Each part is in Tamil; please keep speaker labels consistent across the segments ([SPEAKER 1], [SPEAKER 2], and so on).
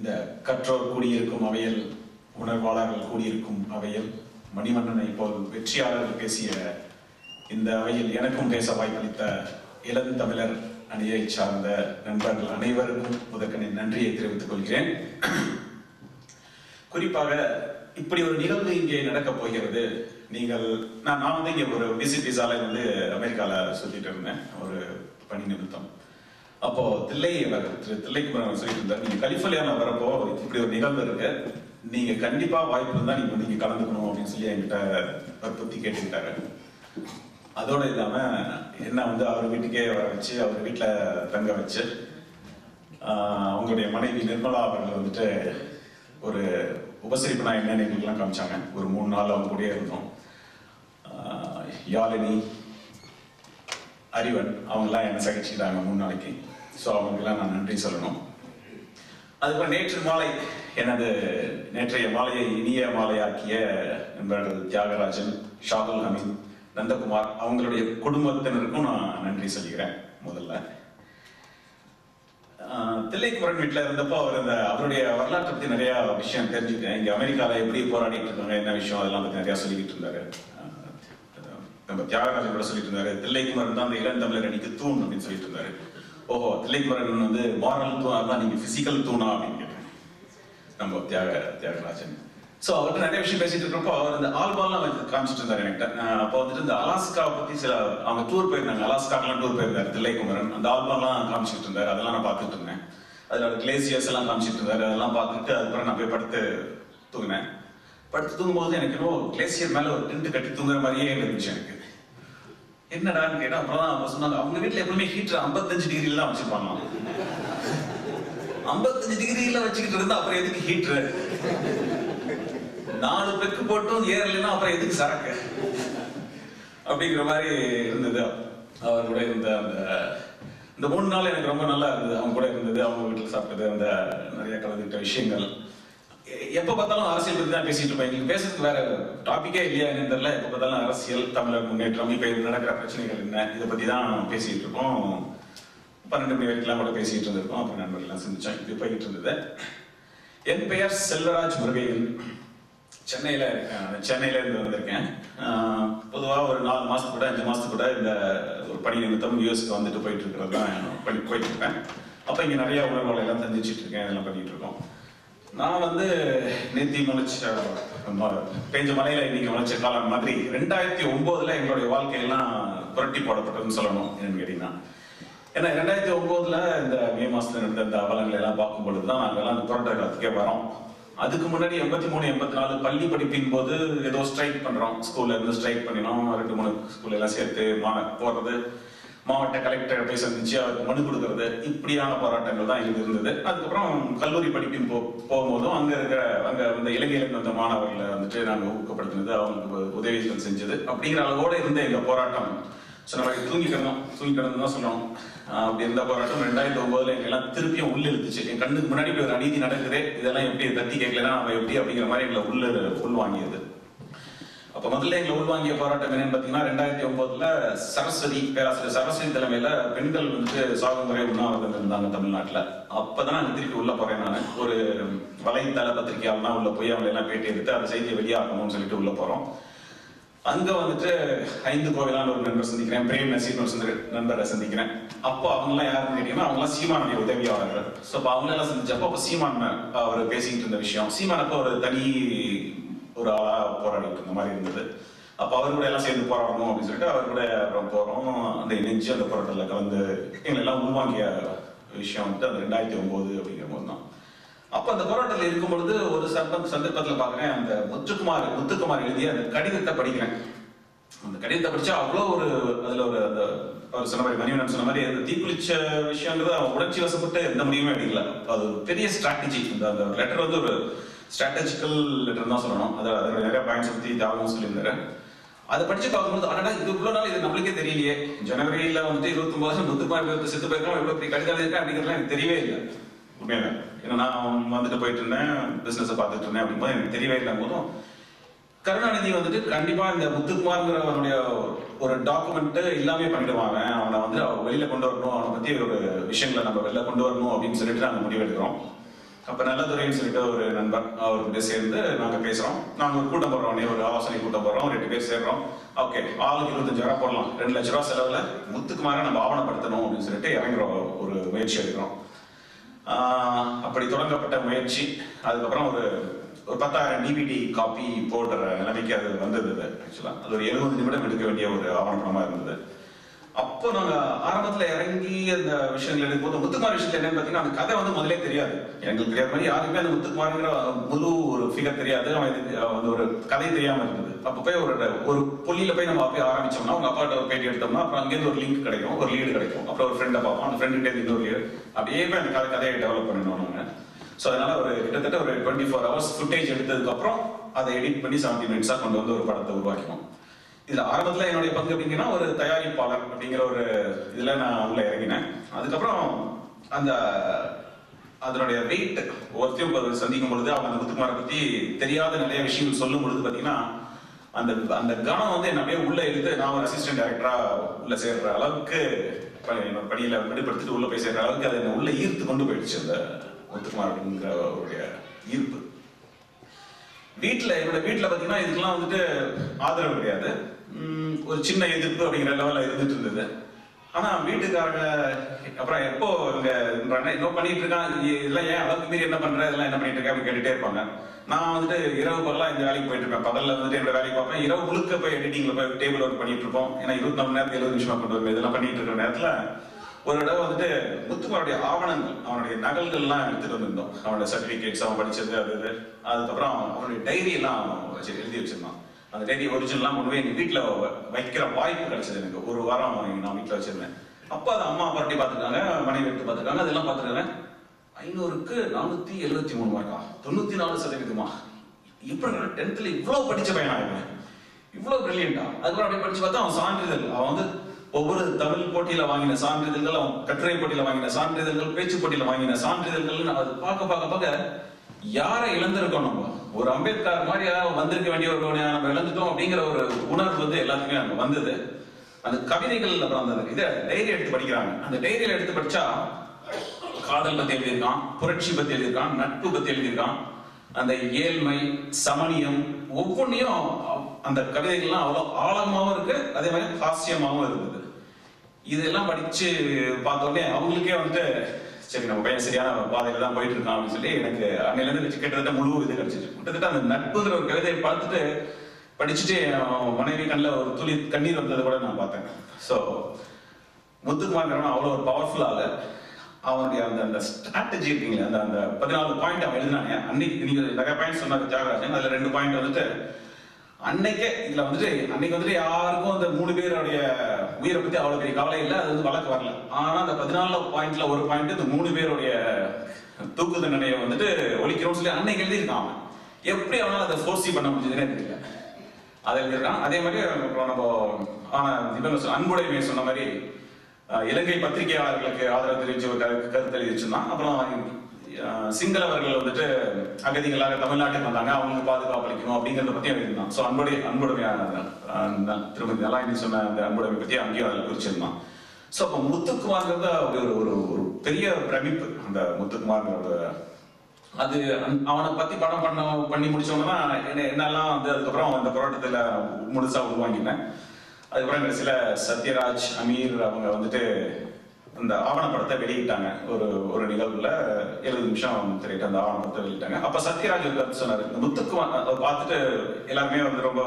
[SPEAKER 1] இந்த கற்றோர் கூடியிருக்கும் அவையில் உணர்வாளர்கள் கூடியிருக்கும் அவையில் மணிவண்ணனை போல் வெற்றியாளர்கள் பேசிய இந்த அவையில் எனக்கும் பேச வாய்ப்பளித்த இளந்தமிழர் அணியை சார்ந்த நண்பர்கள் அனைவருக்கும் முதற்கனின் நன்றியை தெரிவித்துக் கொள்கிறேன். குறிப்பாக இப்படி ஒரு நிகழ்வு இங்கே நடக்கப் போகிறது. நீங்கள் நான் நான் வந்து இங்கே ஒரு விசிட் விசால வந்து அமெரிக்காவில் சுத்திட்டு இருந்தேன். ஒரு பணி நிமித்தம். அப்போ தில்லை அவர் திரு தில்லைக்குமரன் அவர் சொல்லிட்டு இருந்தார் நீங்க கலிஃபோர்னியால வரப்போ இப்படி ஒரு நிகழ்வு இருக்கு. நீங்க கண்டிப்பா வாய்ப்பு இருந்தா நீங்க நீங்க கலந்துக்கணும் அப்படின்னு சொல்லி என்கிட்ட வற்புறுத்தி கேட்டுக்கிட்டாரு. அதோட இல்லாம என்ன வந்து அவர் வீட்டுக்கே வர வச்சு அவர் வீட்டுல தங்க வச்சு அவங்களுடைய மனைவி நிர்மலா அவர்கள் வந்துட்டு ஒரு உபசரிப்புனா என்னன்னு எங்களுக்குலாம் காமிச்சாங்க. ஒரு மூணு நாள் அவங்க கூட இருந்தோம். யாழினி அறிவன் அவங்கெல்லாம் என்னை சகிச்சுட்டாங்க மூணு நாளைக்கு. ஸோ அவங்களுக்கெல்லாம் நான் நன்றி சொல்லணும். அதுக்கப்புறம் நேற்று மாலை எனது நேற்றைய மாலையை இனிய மாலையாக்கிய நண்பர்கள் தியாகராஜன் ஷாகுல் ஹமீத் நந்தகுமார் அவங்களுடைய குடும்பத்தினருக்கும் நான் நன்றி சொல்லிக்கிறேன் முதல்ல. ஆஹ் தில்லைக்குமரன் வீட்டில் இருந்தப்போ அவர் அந்த அவருடைய வரலாற்றை பற்றி நிறைய விஷயம் தெரிஞ்சுக்கிட்டேன். இங்கே அமெரிக்காவில் எப்படி போராடிட்டு இருக்காங்க என்ன விஷயம் அதெல்லாம் பற்றி நிறையா சொல்லிக்கிட்டு இருந்தாரு. நம்ம தியாகராஜன் கூட சொல்லிட்டு இருந்தாரு தில்லைக்குமரன் தான் அந்த இளந்தமிழர் அணிக்கு தூண் அப்படின்னு சொல்லிட்டு இருந்தாரு. ஓஹோ தில்லைக்குமரன் வந்து மாரல் தூணா தான் நீங்க பிசிக்கல் தூணா அப்படின்னு கேட்டேன். நம்ம தியாக தியாகராஜன். ஸோ அவர்கிட்ட நிறைய விஷயம் பேசிட்டு இருக்கிறப்போ அவர் இந்த ஆல்பால்லாம் வந்து காமிச்சிட்டு இருந்தார் என்கிட்ட. அப்போ வந்துட்டு இந்த அலாஸ்காவை பத்தி சில அவங்க டூர் போயிருந்தாங்க. அலாஸ்காக்கெல்லாம் டூர் போயிருந்தார் தில்லைக்குமரன். அந்த ஆல்பால்லாம் காமிச்சிட்டு இருந்தார். அதெல்லாம் நான் பார்த்துட்டு இருந்தேன். அதில் கிளேசியர்ஸ் எல்லாம் காமிச்சிட்டு இருந்தார். அதெல்லாம் பார்த்துட்டு அதுக்கப்புறம் நான் போய் படுத்து தூங்கினேன். படுத்து தூங்கும்போது எனக்கு இன்னும் கிளேசியர் மேல ஒரு டென்ட் கட்டி தூங்குற மாதிரியே இருந்துச்சு எனக்கு. என்னடான்னு கேட்டா அப்புறம் தான் அவங்க சொன்னாங்க. அவங்க வீட்டுல எப்பவுமே ஹீட்டர் ஐம்பத்தஞ்சு டிகிரி எல்லாம் வச்சிருப்பாங்க ஐம்பத்தஞ்சு டிகிரி எல்லாம் வச்சுக்கிட்டு இருந்தா அப்புறம் எதுக்கு ஹீட்டர் நாலு பெக்கு போட்டும் ஏறலைன்னா அப்புறம் எதுக்கு சரக்கு? அப்படிங்கிற மாதிரி இருந்தது. அவர் கூட இருந்த அந்த இந்த மூணு நாள் எனக்கு ரொம்ப நல்லா இருந்தது. அவங்க கூட இருந்தது அவங்க வீட்டில் சாப்பிட்டது அந்த நிறைய கலந்துக்கிட்ட விஷயங்கள். எப்ப பார்த்தாலும் அரசியல் பத்தி தான் பேசிட்டு இருப்பேன். எங்களுக்கு பேசுறதுக்கு வேற டாபிக்கே இல்லையா என்னன்னு தெரியல. எப்ப பார்த்தாலும் அரசியல் தமிழர் முன்னேற்றம் இப்ப நடக்கிற பிரச்சனைகள் என்ன இதை பத்தி தான் பேசிட்டு இருக்கோம். பன்னெண்டு மணி வரைக்கும் கூட பேசிட்டு இருந்திருக்கோம். அப்புறம் நண்பர்கள்லாம் சந்திச்சோம். இப்படி போயிட்டு இருந்தது. என் பெயர் செல்வராஜ் முருகையன். சென்னையில சென்னையில இருந்து வந்திருக்கேன். பொதுவாக பொதுவா ஒரு நாலு மாசத்துக்கு கூட அஞ்சு மாசத்துக்கு கூட இந்த ஒரு பணி நிமித்தம் யூஎஸ்க்கு வந்துட்டு போயிட்டு இருக்கிறது தான் போயிட்டு இருப்பேன். அப்ப இங்க நிறைய உணர்வுகளை எல்லாம் சந்திச்சிட்டு இருக்கேன். இதெல்லாம் பண்ணிட்டு இருக்கோம். நான் வந்து நேத்தி முளைச்ச பெஞ்ச மலையில இன்னைக்கு முளைச்ச காலம் மாதிரி ரெண்டாயிரத்தி ஒன்பதுல எங்களுடைய வாழ்க்கையெல்லாம் புரட்டி போடப்பட்டதுன்னு சொல்லணும் என்னன்னு கேட்டீங்கன்னா. ஏன்னா ரெண்டாயிரத்தி ஒன்பதுல இந்த மே மாசத்துல நடந்த இந்த அவலங்களை எல்லாம் பார்க்கும் பொழுது தான் நாங்கெல்லாம் அந்த புரட்ட காலத்துக்கே வரோம். அதுக்கு முன்னாடி எண்பத்தி மூணு எண்பத்தி நாலு பள்ளி படிப்பின் போது ஏதோ ஸ்ட்ரைக் பண்றோம். ஸ்கூல்ல இருந்து ஸ்ட்ரைக் பண்ணினோம். ரெண்டு மூணு ஸ்கூல்ல எல்லாம் சேர்த்து மா போறது. மாவட்ட கலெக்டர் போய் சந்திச்சு அவருக்கு மனு கொடுக்கறது இப்படியான போராட்டங்கள் தான் இது இருந்தது. அதுக்கப்புறம் கல்லூரி படிப்பின் போ போகும்போதும் அங்கே இருக்கிற அங்கே வந்து இலங்கையிலிருந்து வந்த மாணவர்களை வந்துட்டு நாங்கள் ஊக்கப்படுத்தினது அவங்களுக்கு உதவிகள் செஞ்சது. அப்படிங்கிற அளவோடு இருந்த எங்கள் போராட்டம். சொன்ன நம்ம தூங்கி கிடந்தோம். தூங்கி கிடந்து தான் சொல்லணும். அப்படி இருந்த போராட்டம் ரெண்டாயிரத்தி ஒன்பதுல எங்கெல்லாம் திருப்பியும் உள்ள இழுத்துச்சு. என் கண்ணுக்கு முன்னாடி ஒரு அநீதி நடக்குது இதெல்லாம் எப்படி தட்டி கேட்கலாம் நம்ம எப்படி அப்படிங்கிற மாதிரி எங்களை உள்ள உள் வாங்கியது. அப்ப முதல்ல எங்களை உள்வாங்கிய போராட்டம் என்னன்னு பாத்தீங்கன்னா ரெண்டாயிரத்தி ஒன்பதுல சரஸ்வதி பேராசிரியர் சரஸ்வதி தலைமையில பெண்கள் வந்துட்டு சாகுமுறை உண்ணாவிரதம் இருந்தாங்க தமிழ்நாட்டுல. அப்பதான் நான் திருப்பி உள்ள போறேன் நான். ஒரு வலைத்தள பத்திரிகையாளனா உள்ள போய் அவங்க எல்லாம் பேட்டி எடுத்து அந்த செய்தியை வெளியாகணும்னு சொல்லிட்டு உள்ள போறோம். அங்க வந்துட்டு ஐந்து கோவிலான ஒரு நண்பர் சந்திக்கிறேன். பிரேம் நசீர் ஒரு சந்திர- நண்பரை சந்திக்கிறேன். அப்போ அவங்க எல்லாம் யாருன்னு கேட்டீங்கன்னா அவங்க எல்லாம் சீமானுடைய உதவியாளர்கள். சோ அப்ப அவங்க எல்லாம் சந்திச்சப்போ அப்ப சீமான் அவர் பேசிக்கிட்டு இருந்த விஷயம். சீமான் அப்போ ஒரு தனி ஒரு ஆளா போராடிட்டு இருந்த மாதிரி இருந்தது. அப்ப அவர் கூட எல்லாம் சேர்ந்து போராடணும் அப்படின்னு சொல்லிட்டு அவர் கூட அப்புறம் போறோம். அந்த இணைஞ்சு அந்த போராட்டத்துல கலந்து எங்களெல்லாம் உள்வாங்கிய விஷயம் வந்து அந்த ரெண்டாயிரத்தி ஒன்பது அப்படிங்கிற போது தான். அப்ப அந்த போராட்டத்தில் இருக்கும் பொழுது ஒரு சந்தம் சந்தர்ப்பத்துல பாக்குறேன் அந்த முத்துக்குமார் முத்துக்குமார் எழுதிய அந்த கடிதத்தை படிக்கிறேன். அந்த கடிதத்தை படிச்சா அவ்வளோ ஒரு அதுல ஒரு அந்த அவர் சொன்ன மாதிரி மணிவண்ணன் சொன்ன மாதிரி அந்த தீக்குளிச்ச விஷயங்கிறது அவன் உணர்ச்சி வசப்பட்டு எந்த முடிவுமே எடுக்கல. அது ஒரு பெரிய ஸ்ட்ராட்டஜி அந்த அந்த லெட்டர் வந்து ஒரு ஸ்ட்ராட்டஜிக்கல் லெட்டர் தான் சொல்லணும். அது அதில் நிறைய பாயிண்ட்ஸ் பற்றி தியாகம் சொல்லியிருந்தாரு. அதை படிச்சு பார்க்கும்போது ஆனால் இது இவ்வளோ நாள் இது நம்மளுக்கே தெரியலையே. ஜனவரியில் வந்துட்டு இருபத்தி ஒன்பது வருஷம் முத்துக்குமார் இருபத்தி செத்து போயிருக்கோம் இவ்வளோ பெரிய கடிதம் இருக்கா அப்படிங்கிறதுலாம் எனக்கு தெரியவே இல்லை. உண்மையில ஏன்னா நான் வந்துட்டு போயிட்டு இருந்தேன் பிஸ்னஸை பார்த்துட்டு இருந்தேன் அப்படிங்கும்போது எனக்கு தெரியவே இல்லை போதும் கருணாநிதி வந்துட்டு கண்டிப்பா இந்த முத்துக்குமார்ங்கிறவனுடைய ஒரு டாக்குமெண்ட் எல்லாமே பண்ணிடுவாங்க. அவனை வந்து அவ வெளியில கொண்டு வரணும். அவனை பத்தி ஒரு விஷயங்களை நம்ம வெளில கொண்டு வரணும் அப்படின்னு சொல்லிட்டு நாங்க முடிவெடுக்கிறோம். அப்ப நல்லதுரைன்னு சொல்லிட்டு ஒரு நண்பர் அவர்கிட்ட சேர்ந்து நாங்க பேசுறோம். நாங்க ஒரு கூட்டம் போடுறோம். ஒரு ஆலோசனை கூட்டம் போடுறோம். ரெண்டு பேர் சேர்றோம். ஓகே ஆளுக்கு இருபத்தஞ்சாயிரம் போடலாம். ரெண்டு லட்ச ரூபா செலவுல முத்துக்குமார நம்ம ஆவணப்படுத்தணும் அப்படின்னு சொல்லிட்டு இறங்குறோம் ஒரு முயற்சி எடுக்கிறோம். அப்படி தொடங்கப்பட்ட முயற்சி. அதுக்கப்புறம் ஒரு ஒரு பத்தாயிரம் டிவிடி காப்பி போடுற நிலைமைக்கு அது வந்தது ஆக்சுவலா அது ஒரு எழுபது நிமிடம் எடுக்க வேண்டிய ஒரு ஆவணப்படமா இருந்தது. அப்போ நாங்க ஆரம்பத்துல இறங்கி அந்த விஷயங்கள் எடுக்கும்போது முத்துக்குமார் விஷயத்துல என்னன்னு பாத்தீங்கன்னா அந்த கதை வந்து முதலே தெரியாது. எங்களுக்கு தெரியாத மாதிரி யாருக்குமே அந்த முத்துக்குமாருங்கிற முழு ஒரு ஃபிகர் தெரியாது. அவன் ஒரு கதை தெரியாம இருந்தது. அப்ப போய் ஒரு ஒரு புள்ளியில் போய் நம்ம போய் ஆரம்பிச்சோம்னா அவங்க அப்பாட்ட ஒரு பேட்டி எடுத்தோம்னா அப்புறம் அங்கேருந்து ஒரு லிங்க் கிடைக்கும். ஒரு லீடு கிடைக்கும். அப்புறம் ஒரு ஃப்ரெண்டை பார்ப்போம். அந்த ஃப்ரெண்டு இன்னொரு லீடு அப்படியே போய் அந்த கதை கதையை டெவலப் பண்ணிடுவோம் நாங்க. ஸோ அதனால ஒரு கிட்டத்தட்ட ஒரு டுவெண்ட்டி ஃபோர் ஹவர்ஸ் ஃபுட்டேஜ் எடுத்ததுக்கு அப்புறம் அதை எடிட் பண்ணி செவன்டி மினிட்ஸாக கொண்டு வந்து ஒரு படத்தை உருவாக்கினோம். இதில் ஆரம்பத்தில் என்னுடைய பங்கு அப்படிங்கன்னா ஒரு தயாரிப்பாளர் அப்படிங்கிற ஒரு இதில் நான் உள்ள இறங்கினேன். அதுக்கப்புறம் அந்த அதனுடைய வெயிட் ஒருத்தையும் சந்திக்கும் பொழுது அவங்க அந்த முத்துக்குமாரை பற்றி தெரியாத நிறைய விஷயங்கள் சொல்லும் பொழுது பார்த்தீங்கன்னா அந்த அந்த கணம் வந்து என்ன அப்படியே உள்ளே எடுத்து நான் ஒரு அசிஸ்டன்ட் டைரக்டரா உள்ள சேர்ற அளவுக்கு பணியில் என்னோட விடுபடுத்திட்டு உள்ள போய் சேர்ற அளவுக்கு அதை என்ன உள்ள ஈர்த்து கொண்டு போயிடுச்சு அந்த முத்துக்குமார் அப்படிங்கிற அவருடைய ஈர்ப்பு வீட்டில் என்னோட வீட்டில் பார்த்தீங்கன்னா இதுக்கெல்லாம் வந்துட்டு ஆதரவு கிடையாது. ஒரு சின்ன எதிர்ப்பு அப்படிங்கிற லெவலில் இருந்துட்டு இருந்தது ஆனால் வீட்டுக்காரங்க அப்புறம் எப்போ இங்கே என்ன பண்ணிட்டு இருக்கான் இதெல்லாம் ஏன் அளவுக்கு மீறி என்ன பண்ற? இதெல்லாம் என்ன பண்ணிட்டு இருக்கேன் அப்படின்னு கேட்டுட்டே இருப்பாங்க. நான் வந்துட்டு இரவு பகலா இந்த வேலைக்கு போயிட்டு இருப்பேன். பகல்ல வந்துட்டு என்னோட வேலைக்கு பார்ப்பேன். இரவு முழுக்க போய் எடிட்டிங்ல போய் டேபிள் ஒர்க் பண்ணிட்டு இருப்போம். ஏன்னா இருபத்தி நாலு நேரத்துக்கு எழுபது நிமிஷமா கொண்டு வருவேன். இதெல்லாம் பண்ணிட்டு இருக்கிற நேரத்தில் ஒரு தடவை வந்துட்டு முத்துமாருடைய ஆவணங்கள் அவனுடைய நகல்கள்லாம் எடுத்துட்டு வந்திருந்தோம். அவனோட சர்டிபிகேட்ஸ் அவன் படிச்சது அது இது. அதுக்கப்புறம் அவனுடைய டைரி எல்லாம் வச்சு எழுதி வச்சிருந்தான். அந்த டைரி ஒரிஜினல்லாம் கொண்டு போய் எங்க வீட்டுல வைக்கிற வாய்ப்பு கிடைச்சது எனக்கு. ஒரு வாரம் நான் வீட்டுல வச்சிருந்தேன். அப்ப அது அம்மா பாட்டி பார்த்துருக்காங்க மனைவி எடுத்து பார்த்துருக்காங்க அதெல்லாம் பார்த்துருக்காங்க. ஐநூறுக்கு நானூத்தி எழுபத்தி மூணு மார்க்கா தொண்ணூத்தி நாலு சதவீதமா? இப்படி டென்த்ல இவ்வளவு படிச்ச பையனா இவன்? இவ்வளவு பிரில்லியண்டா அதுக்கப்புறம் அப்படியே படிச்சு பார்த்தா அவன் சான்றிதழ். அவன் வந்து ஒவ்வொரு தமிழ் போட்டியில வாங்கின சான்றிதழ்கள் அவன் கட்டுரை போட்டியில வாங்கின சான்றிதழ்கள் பேச்சு போட்டியில வாங்கின சான்றிதழ்கள் அது பார்க்க பார்க்க பார்க்க யாரை இழந்திருக்கோம் நம்ம? ஒரு அம்பேத்கர் மாதிரி யாராவது வந்திருக்க வேண்டிய ஒரு நம்ம இழந்துட்டோம் அப்படிங்கிற ஒரு உணர்வு வந்து எல்லாத்துக்குமே அங்க வந்தது. அந்த கவிதைகள் அப்புறம் அந்த இதை டைரி எடுத்து படிக்கிறாங்க. அந்த டைரியில எடுத்து படிச்சா காதல் பத்தி எழுதியிருக்கான் புரட்சி பத்தி எழுதியிருக்கான் நட்பு பத்தி எழுதியிருக்கான். அந்த ஏழ்மை சமணியம் ஒவ்வொன்றையும் அந்த கவிதைகள்லாம் அவ்வளவு ஆழமாவும் இருக்கு அதே மாதிரி ஹாஸ்யமாகவும் இருந்தது. இதெல்லாம் படிச்சு பார்த்தோன்னே அவங்களுக்கே வந்துட்டு சரி நம்ம பையன் சரியான பாதையில தான் போயிட்டு இருக்கான் அப்படின்னு சொல்லி எனக்கு அன்னையில இருந்து கிட்டத்தட்ட முழு இது கிடைச்சிச்சு. கிட்டத்தட்ட அந்த நட்புங்கிற ஒரு கவிதையை பார்த்துட்டு படிச்சுட்டு மனைவி கண்ணில் ஒரு துளி கண்ணீர் வந்ததை கூட நான் பார்த்தேன். ஸோ முத்துக்குமார் அவ்வளோ ஒரு பவர்ஃபுல்லாக அவனுடைய அந்த அந்த ஸ்ட்ராட்டஜி இருக்கீங்களா அந்த அந்த பதினாலு பாயிண்ட் அவன் எழுதினாங்க அன்னைக்கு நீங்கள் நிறைய பாயிண்ட் சொன்னாங்க தியாகராஜன். அதில் ரெண்டு பாயிண்ட் வந்துட்டு அன்னைக்கே இதுல வந்துட்டு அன்னைக்கு வந்துட்டு யாருக்கும் அந்த மூணு பேருடைய உயிரை பத்தி அவ்வளவு பெரிய கவலை இல்லை. அது வந்து வழக்கு வரல. ஆனா அந்த பதினாலு பாயிண்ட்ல ஒரு பாயிண்ட் இந்த மூணு பேருடைய தூக்கு தண்டனையை வந்துட்டு ஒழிக்கிறோம்னு சொல்லி அன்னைக்கு எழுதியிருக்கான் அவன் எப்படி அவனால அதை ஃபோர்ஸி பண்ண முடிஞ்சதுன்னே தெரியல. அதை எழுதியிருக்கான். அதே மாதிரி அப்புறம் நம்ம ஆனா இவங்க சொன்ன- அன்புடைமை சொன்ன மாதிரி இலங்கை பத்திரிகையாளர்களுக்கு ஆதரவு தெரிவிச்சு ஒரு கரு- கருத்து எழுதிச்சுன்னா அப்புறம் சிங்களவர்கள் வந்துட்டு அகதிகளாக தமிழ்நாட்டுக்கு வந்தாங்க. அவங்களுக்கு பாதுகாப்பு அளிக்கணும் அப்படிங்கறத பத்தி எழுதியிருந்தான் ஸோ அன்புடைய அன்புடைமையான அஹ், ந- திருமதி நலாயினி சொன்ன அந்த அன்புடைமை பத்தி அங்கேயும் அதில் குறிச்சிருந்தான். ஸோ அப்போ முத்துக்குமார்ங்கிறது ஒரு ஒரு ஒரு பெரிய பிரமிப்பு. அந்த முத்துக்குமார்ங்கிறத அது அவனை பத்தி படம் பண்ண பண்ணி முடிச்சோம்னா என்ன என்னெல்லாம் வந்து அதுக்கப்புறம் அந்த போராட்டத்துல முழுசா உருவாங்கினேன் அதுக்கப்புறம் சில சத்யராஜ் அமீர் அவங்க வந்துட்டு அந்த ஆவணப்படத்தை வெளியிட்டாங்க. ஒரு ஒரு நிகழ்வுல எழுபது நிமிஷம் திரையிட்டு அந்த ஆவணப்படத்தை வெளியிட்டாங்க. அப்ப சத்யராஜ் ஒரு கருத்து சொன்னாரு இந்த முத்துக்கு அதை பார்த்துட்டு எல்லாருமே வந்து ரொம்ப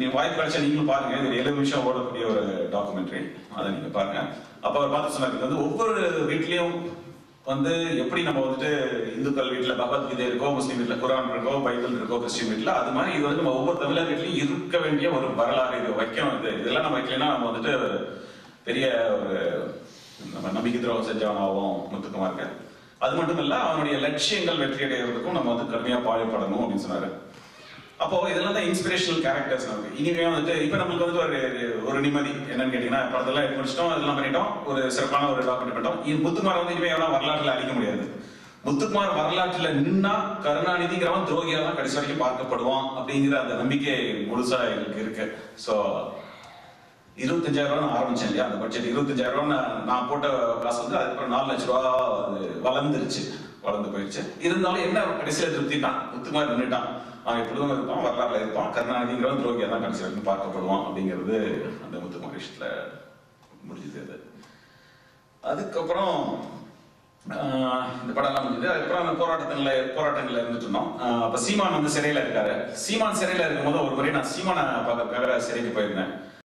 [SPEAKER 1] நீ வாய்ப்பு கிடைச்சா நீங்களும் பாருங்க இது எழுபது நிமிஷம் ஓடக்கூடிய ஒரு டாக்குமெண்ட்ரி அதை நீங்க பாருங்க. அப்ப அவர் பார்த்து சொன்னாரு இது வந்து ஒவ்வொரு வீட்லயும் வந்து எப்படி நம்ம வந்துட்டு இந்துக்கள் வீட்டுல பகவத்கீதை இருக்கோ முஸ்லீம் வீட்டுல குரான் இருக்கோ பைபிள் இருக்கோ கிறிஸ்டின் வீட்டுல அது மாதிரி இது வந்து நம்ம ஒவ்வொரு தமிழர் வீட்லயும் இருக்க வேண்டிய ஒரு வரலாறு இது வைக்கணும். இது இதெல்லாம் நம்ம வைக்கலாம் நம்ம வந்துட்டு பெரிய ஒரு நம்ம நம்பிக்கை துரோகம் செஞ்சவனாகவும் முத்துக்குமாருக்கு. அது மட்டும் இல்ல அவனுடைய லட்சியங்கள் வெற்றி அடைகிறதுக்கும் நம்ம வந்து கடுமையா பாடுபடணும் அப்படின்னு சொன்னாரு. அப்போ இதெல்லாம் தான் இன்ஸ்பிரேஷனல் கேரக்டர்ஸ் நமக்கு. இனிமே வந்துட்டு இப்ப நம்மளுக்கு வந்து ஒரு ஒரு நிம்மதி. என்னன்னு கேட்டீங்கன்னா படத்தெல்லாம் எடுத்து முடிச்சிட்டோம் அதெல்லாம் பண்ணிட்டோம். ஒரு சிறப்பான ஒரு டாக்குமெண்ட் பண்ணிட்டோம். இது முத்துக்குமார் வந்து இனிமே எவ்வளவு வரலாற்றுல அழிக்க முடியாது. முத்துக்குமார் வரலாற்றுல நின்னா கருணாநிதிங்கிறவன் துரோகியா தான் கடைசி வரைக்கும் பார்க்கப்படுவான் அப்படிங்கிற அந்த நம்பிக்கை முழுசா எங்களுக்கு இருக்கு. சோ இருபத்தஞ்சாயிரம் ரூபா ஆரம்பிச்சேன் இல்லையா? அந்த பட்ஜெட் இருபத்தஞ்சாயிரம் ரூபா நான் போட்ட காசு வந்து அதுக்கப்புறம் நாலு லட்ச ரூபா அது வளர்ந்துருச்சு. வளர்ந்து போயிடுச்சு இருந்தாலும் என்ன கடைசியில் திருப்திட்டான் முத்துமாரி நின்றுட்டான் அவன் எப்பொழுதும் இருப்பான் வரலாறுல இருப்பான். கருணாநிதிங்கிறவன் துரோகியா தான் கடைசி வரைக்கும் பார்க்கப்படுவான் அப்படிங்கிறது அந்த முத்துமாரி விஷயத்துல முடிஞ்சது அது. அதுக்கப்புறம் இந்த படம்லாம் முடிஞ்சது. அதுக்கப்புறம் அந்த போராட்டத்துல போராட்டங்கள்ல இருந்துட்டு இருந்தோம். அப்ப சீமான் வந்து சிறையில இருக்காரு. சீமான் சிறையில இருக்கும்போது ஒரு முறை நான் சீமானை பார்க்கறதுக்காக சிறைக்கு போயிருந்தேன்.